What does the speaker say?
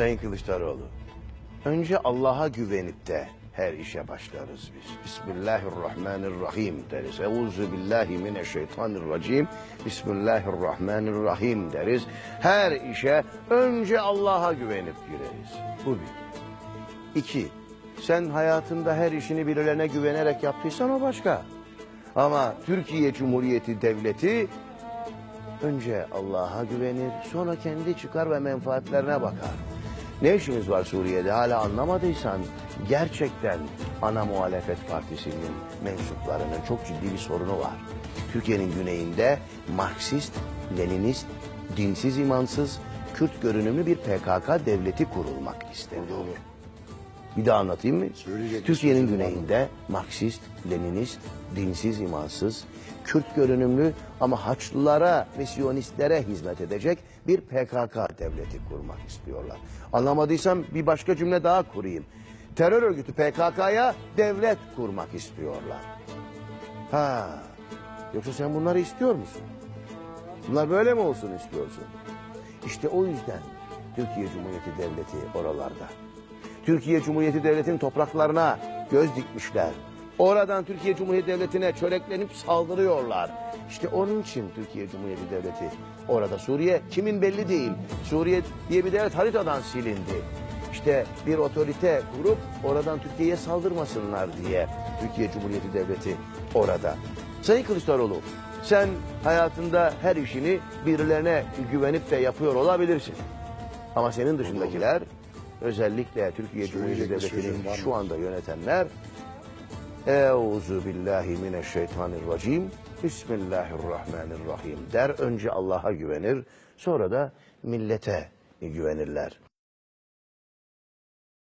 Sayın Kılıçdaroğlu, önce Allah'a güvenip de her işe başlarız biz. Bismillahirrahmanirrahim deriz. Euzu billahi mineşşeytanirracim. Bismillahirrahmanirrahim deriz. Her işe önce Allah'a güvenip gireriz. Bu bir. İki, sen hayatında her işini birilerine güvenerek yaptıysan o başka. Ama Türkiye Cumhuriyeti Devleti önce Allah'a güvenir, sonra kendi çıkar ve menfaatlerine bakar. Ne işimiz var Suriye'de hala anlamadıysan gerçekten ana muhalefet partisinin mensuplarının çok ciddi bir sorunu var. Türkiye'nin güneyinde Marksist, Leninist, dinsiz imansız, Kürt görünümlü bir PKK devleti kurulmak isteniyor. Bir daha anlatayım mı? Türkiye'nin güneyinde Marksist, Leninist, dinsiz, imansız, Kürt görünümlü ama Haçlılara ve Siyonistlere hizmet edecek bir PKK devleti kurmak istiyorlar. Anlamadıysam bir başka cümle daha kurayım. Terör örgütü PKK'ya devlet kurmak istiyorlar. Ha, yoksa sen bunları istiyor musun? Bunlar böyle mi olsun istiyorsun? İşte o yüzden Türkiye Cumhuriyeti Devleti oralarda. Türkiye Cumhuriyeti Devleti'nin topraklarına göz dikmişler. Oradan Türkiye Cumhuriyeti Devleti'ne çöreklenip saldırıyorlar. İşte onun için Türkiye Cumhuriyeti Devleti orada. Suriye kimin belli değil. Suriye diye bir devlet haritadan silindi. İşte bir otorite kurup oradan Türkiye'ye saldırmasınlar diye Türkiye Cumhuriyeti Devleti orada. Sayın Kılıçdaroğlu sen hayatında her işini birilerine güvenip de yapıyor olabilirsin. Ama senin dışındakiler özellikle Türkiye Cumhuriyeti Devleti'nin şu anda yönetenler Euzu billahi mineşşeytanirracim. Bismillahirrahmanirrahim der. Önce Allah'a güvenir, sonra da millete güvenirler.